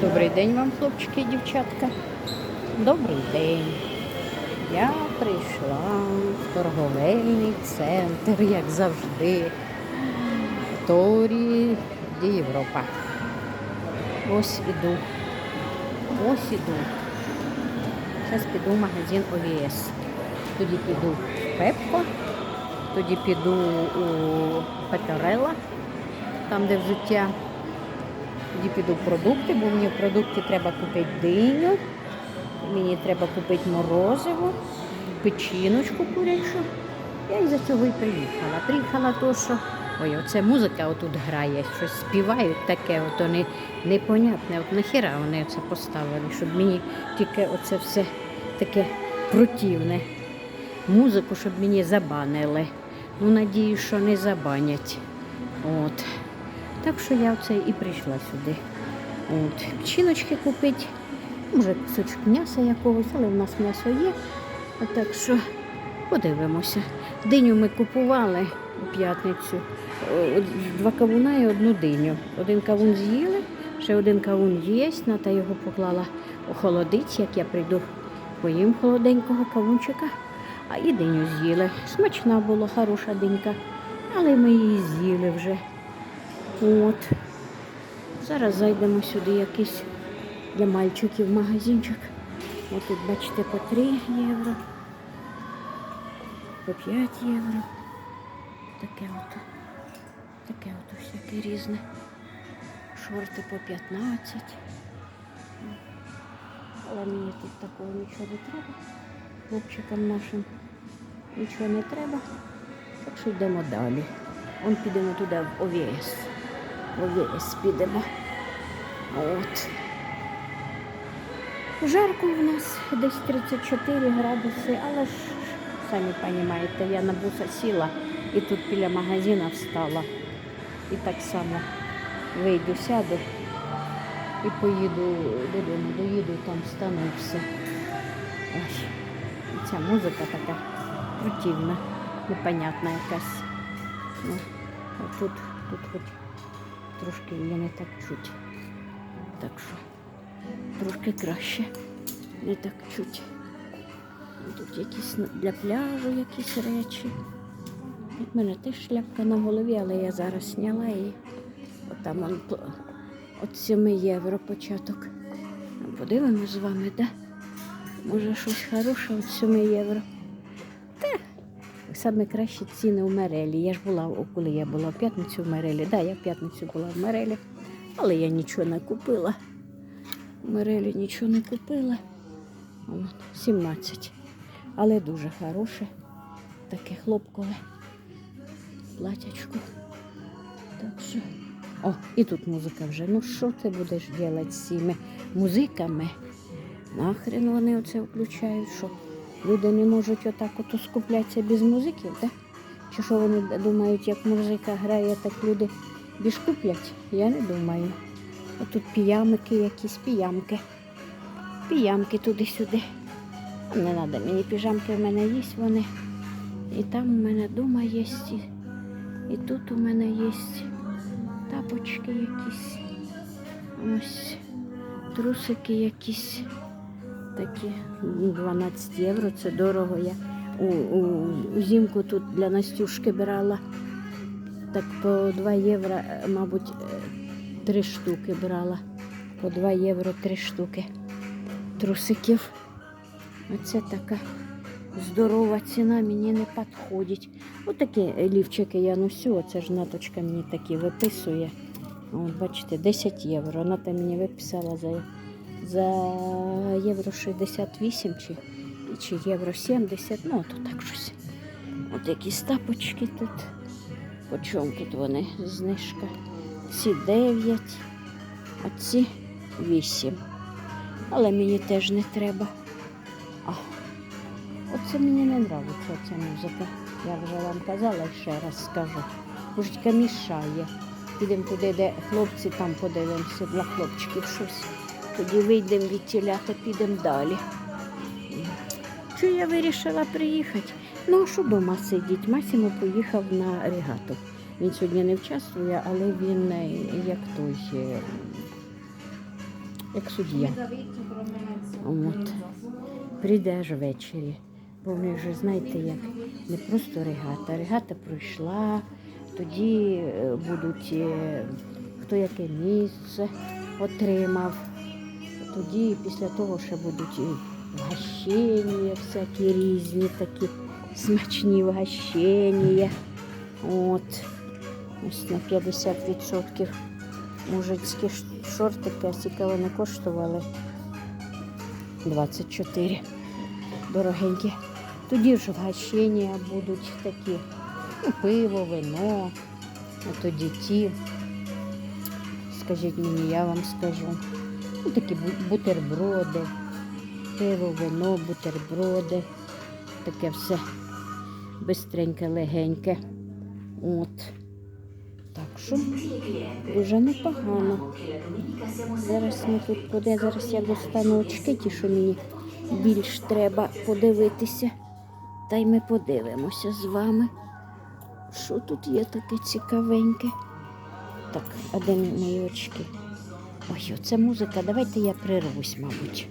Добрий день вам, хлопчики і дівчатка. Добрий день. Я прийшла в торговельний центр, як завжди. Торі Європа. Ось іду. Ось іду. Зараз піду в магазин ОВС. Тоді піду в Пепко, тоді піду у Петорела, там де взуття. Тоді піду продукти, бо мені в продукти треба купити диню, мені треба купити морозиво, печіночку курячу. Я із-за цього і приїхала. Приїхала то, що ой, оце музика отут грає, щось співають таке, ото не, непонятне. От нахіра вони це поставили, щоб мені тільки оце все таке противне. Музику, щоб мені забанили. Ну, надію, що не забанять. От. Так що я оце і прийшла сюди. От. Печіночки купити, може кусочок м'яса якогось, але в нас м'ясо є. Так що подивимося. Диню ми купували у п'ятницю. Два кавуна і одну диню. Один кавун з'їли, ще один кавун є, Ната його поклала охолодить, як я прийду поїм холоденького кавунчика. А і диню з'їли. Смачна була, хороша динька, але ми її з'їли вже. От. Зараз зайдемо сюди якийсь для мальчиків магазинчик. Ось тут, бачите, по 3 євро, по 5 євро. Таке от. Таке от всяке різне. Шорти по 15. Але мені тут такого нічого не треба. Хлопчикам нашим нічого не треба. Так що йдемо далі. Он підемо туди в ОВС. В підемо. От. Жарко в нас десь 34 градуси, але ж самі розумієте, я на буса сіла і тут біля магазина встала. І так само вийду, сяду і поїду додому, доїду, там встану і все. Ой, ця музика така противна, непонятна якась. Ну, тут, тут хоч трошки її не так чуть. Так що трошки краще. Не так чуть. Тут якісь для пляжу якісь речі. У мене теж шляпка на голові, але я зараз зняла і отам он, от 7 євро початок. Подивимось з вами, да? Може щось хороше от 7 євро. Саме кращі ціни у Мерелі. Я ж була, коли я була в п'ятницю в Мерелі. Да, я в п'ятницю була в Мерелі, але я нічого не купила. В Мерелі нічого не купила. От, 17. Але дуже хороше. Таке хлопкове платячко. Так що. О, і тут музика вже. Ну що ти будеш робити з цими музиками? Нахрен вони оце включають, що люди не можуть отак от скуплятися без музиків, так? Чи що вони думають, як музика грає, так люди більш куплять? Я не думаю. А тут піямики якісь, піямки. Піямки туди-сюди. Не треба мені піжамки, в мене є вони. І там у мене вдома є. І тут у мене є тапочки якісь. Ось трусики якісь. Такі 12 євро, це дорого. Я у, у, узимку тут для Настюшки брала. Так по 2 євро, е, мабуть, е, три штуки брала. По 2 євро три штуки трусиків. Оце така здорова ціна, мені не підходить. Отакі лівчики я носю, оце ж наточка мені такі виписує. От, бачите, 10 євро. Вона мені виписала за, за євро 68 чи, чи євро 70, ну то так щось. От якісь тапочки тут. По чому тут вони? Знижка. Ці 9, а ці 8. Але мені теж не треба. А, оце мені не подобається ця музика. Я вже вам казала ще раз скажу. Мужичка мішає. Підемо туди, де хлопці, там подивимося для хлопчиків щось. Тоді вийдемо від тіля та підемо далі. Що я вирішила приїхати? Ну, а що вдома сидіть? Масімо поїхав на регату. Він сьогодні не участвує, але він е, як той, е, як суддя. От. Прийде аж ввечері. Бо вони вже знаєте як, не просто регата. Регата пройшла, тоді е, будуть хто яке місце отримав. Тоді після того ще будуть вгощення всякі різні такі смачні вгощення. От. Ось на 50% мужицькі шортики, а скільки вони коштували 24 дорогенькі. Тоді ж вгощення будуть такі, ну, пиво, вино, а тоді ті. Скажіть мені, я вам скажу. Ну, такі бутерброди, пиво, вино, бутерброди. Таке все бистреньке, легеньке. От. Так що дуже непогано. Зараз ми тут буде, зараз я достану очки, ті, що мені більш треба подивитися. Та й ми подивимося з вами. Що тут є таке цікавеньке? Так, а де мої очки? Ой, оце музика. Давайте я прервусь, мабуть.